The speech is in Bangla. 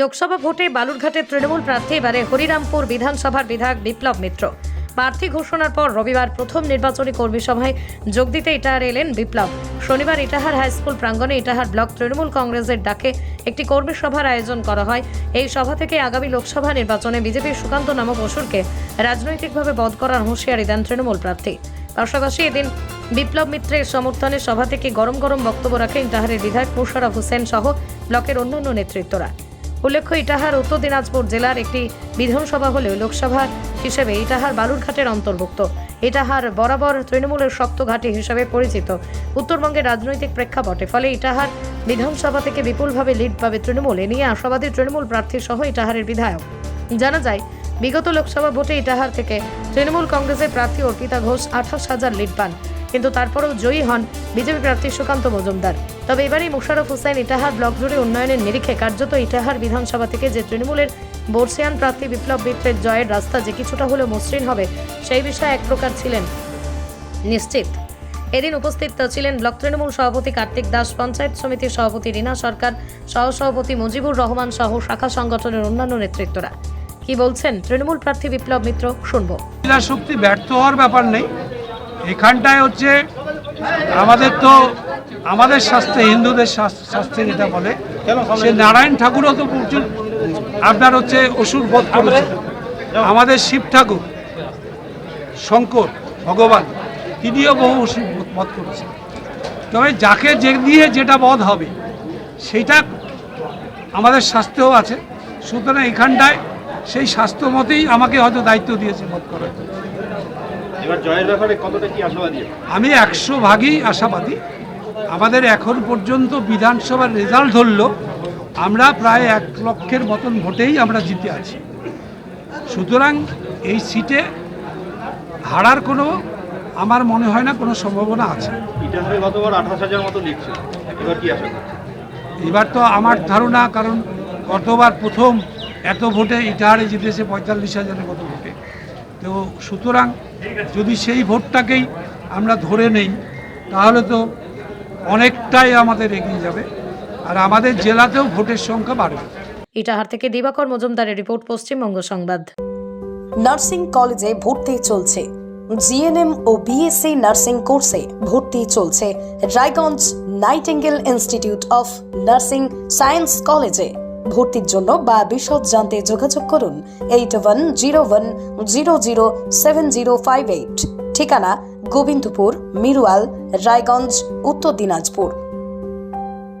লোকসভা ভোটে বালুরঘাটের তৃণমূল প্রার্থী, এবারে হরিরামপুর বিধানসভার বিধায়ক বিপ্লব মিত্র। প্রার্থী ঘোষণার পর রবিবার প্রথম নির্বাচনী কর্মী সভায় যোগ দিতে ইটাহার এলেন বিপ্লব। শনিবার ইটাহার হাইস্কুল প্রাঙ্গণে ইটাহার ব্লক তৃণমূল কংগ্রেসের ডাকে একটি কর্মী সভার আয়োজন করা হয়। এই সভা থেকে আগামী লোকসভা নির্বাচনে বিজেপির সুকান্ত নামক অসুরকে রাজনৈতিকভাবে বধ করার হুঁশিয়ারি দেন তৃণমূল প্রার্থী। পাশাপাশি এদিন বিপ্লব মিত্রের সমর্থনে সভা থেকে গরম গরম বক্তব্য রাখেন ইটাহারের বিধায়ক মুশারফ হোসেন সহ ব্লকের অন্যান্য নেতৃত্বরা। উল্লেখ্য, ইটাহার উত্তর দিনাজপুর জেলার একটি বিধানসভা হলেও লোকসভা হিসেবে ইটাহার বালুরঘাটের অন্তর্ভুক্ত। ইটাহার বরাবর তৃণমূলের শক্ত ঘাঁটি হিসেবে পরিচিত। উত্তরবঙ্গের রাজনৈতিক প্রেক্ষাপটে ফলে ইটাহার বিধানসভা থেকে বিপুলভাবে লিড পাবে তৃণমূল। এ নিয়ে আশাবাদী তৃণমূল প্রার্থী সহ ইটাহারের বিধায়ক। জানা যায়, বিগত লোকসভা ভোটে ইটাহার থেকে তৃণমূল কংগ্রেসের প্রার্থী অর্পিতা ঘোষ আঠাশ হাজার লিড পান। কিন্তু তারপরেও জয়ী হন বিজেপি প্রার্থী সুকান্ত মজুমদার। তবে এবারই মুশারফ হোসেন, ইটাহার ব্লক জুড়ে উন্নয়নের নিরিখে কার্যত ইটাহার বিধানসভা থেকে যে তৃণমূলের বর্ষিয়ান প্রার্থী বিপ্লব মিত্রের জয়ের রাস্তা যে কিছুটা হলেও মসৃণ হবে, সেই বিষয়ে এক প্রকার ছিলেন নিশ্চিত। এদিন উপস্থিত ছিলেন ব্লক তৃণমূল সভাপতি কার্তিক দাস, পঞ্চায়েত সমিতির সভাপতি রীনা সরকার, সহসভাপতি মুজিবুর রহমান সহ শাখা সংগঠনের অন্যান্য নেতৃত্বরা। কি বলছেন তৃণমূল প্রার্থী বিপ্লব মিত্র? শুনব। শক্তি ব্যর্থ হওয়ার ব্যাপার নেই। এখানটায় হচ্ছে আমাদের তো, আমাদের শাস্ত্রে, হিন্দুদের শাস- শাস্ত্রে যেটা বলে, সে নারায়ণ ঠাকুরও তো প্রচুর আপনার হচ্ছে অসুর বধ করেছে। আমাদের শিব ঠাকুর, শঙ্কর, ভগবান, তিনিও বহু অসুর বধ- করেছেন তবে যাকে যে দিয়ে যেটা বধ হবে, সেইটা আমাদের শাস্ত্রেও আছে। সুতরাং এখানটায় সেই স্বাস্থ্য মতেই আমাকে হয়তো দায়িত্ব দিয়েছে বধ করার। এবার জয়ের ব্যাপারে কতটা কি আশাবাদী? আমি একশো ভাগই আশাবাদী। আমাদের এখন পর্যন্ত বিধানসভার রেজাল্ট ধরল আমরা প্রায় এক লক্ষের মতন ভোটেই আমরা জিতে আছি। সুতরাং এই সিটে হারার কোনো আমার মনে হয় না কোনো সম্ভাবনা আছে। ইতিহাসে গতবার আঠাশ হাজার মতো লিড এবার কি আশা এবার তো আমার ধারণা কারণ গতবার প্রথম এত ভোটে ইটাহারে জিতেছে পঁয়তাল্লিশ হাজারের মতো ভোটে। তো সুতরাং যদি সেই ভোটটাকেই আমরা ধরে নেই তাহলে তো অনেকটাই আমাদের এগিয়ে যাবে আর আমাদের জেলাতেও ভোটের সংখ্যা বাড়বে। ইটাহার থেকে দিবাকর মজুমদারের রিপোর্ট পশ্চিমবঙ্গ সংবাদ। নার্সিং কলেজে ভর্তি চলছে। জিএনএম ও বিএসসি নার্সিং কোর্সে ভর্তি চলছে Raiganj Nightingale institute of nursing science কলেজে। ভর্তির জন্য বা বিশদ জানতে যোগাযোগ করুন eight one zero one zero zero seven zero five eight. ঠিকানা গোবিন্দপুর, মিরুয়াল, রায়গঞ্জ, উত্তর দিনাজপুর।